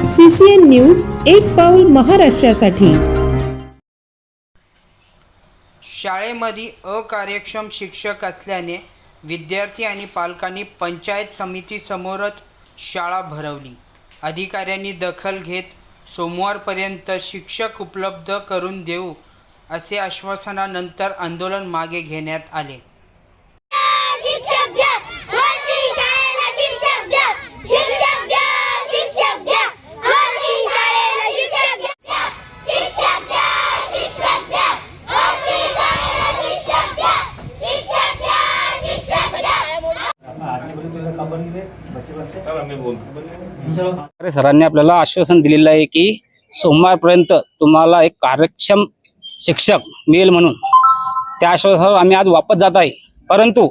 N news एक पाऊल महाराष्ट्रासाठी. शाळेमध्ये अकार्यक्षम शिक्षक असल्याने विद्यार्थी आणि पालकांनी पंचायत समितीसमोरच शाळा भरवली. अधिकाऱ्यांनी दखल घेत सोमवारपर्यंत शिक्षक उपलब्ध करून देऊ असे आश्वासनानंतर आंदोलन मागे घेण्यात आले. अरे सरांनी आपल्याला आश्वासन दिलेलं आहे की सोमवारपर्यंत तुम्हाला एक कार्यक्षम शिक्षक मिळेल म्हणून. त्या आश्वासनावर आम्ही आज वापस जात आहे. परंतु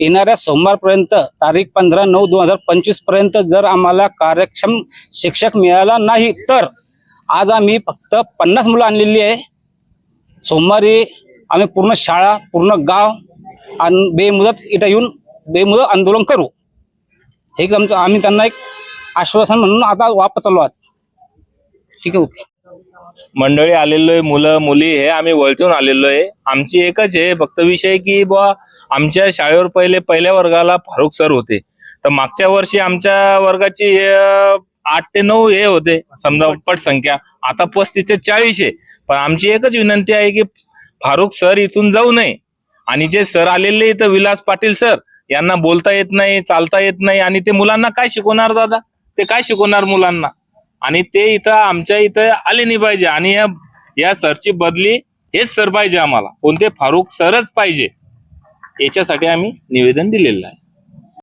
येणाऱ्या सोमवारपर्यंत तारीख पंधरा नऊ दोन हजार पंचवीसपर्यंत जर आम्हाला कार्यक्षम शिक्षक मिळाला नाही तर आज आम्ही फक्त पन्नास मुलं आणलेली आहे. सोमवारी आम्ही पूर्ण शाळा पूर्ण गाव आणि बेमुदत इथं येऊन बेमुदत आंदोलन करू. हे आमचं आम्ही त्यांना एक आश्वासन म्हणून आता वापस चालू आज. ठीक आहे ओके. मंडळी आलेलो आहे मुलं मुली हे आम्ही वळतून आलेलो आहे आमची एकच आहे फक्त विषय की बुवा आमच्या शाळेवर पहिले पहिल्या वर्गाला फारुख सर होते. तर मागच्या वर्षी आमच्या वर्गाची आठ ते नऊ हे होते समजा पट संख्या आता पस्तीस ते चाळीस आहे पण आमची एकच विनंती आहे की फारुख सर इथून जाऊ नये. आणि जे सर आलेले इथं विलास पाटील सर यांना बोलता येत नाही चालता येत नाही. आणि ते मुलांना काय शिकवणार दादा? ते काय शिकवणार मुलांना? आणि ते इथं आमच्या इथं आले नाही पाहिजे. आणि या या सरची बदली हेच सर पाहिजे आम्हाला. कोणते फारुख सरच पाहिजे. याच्यासाठी आम्ही निवेदन दिलेलं आहे.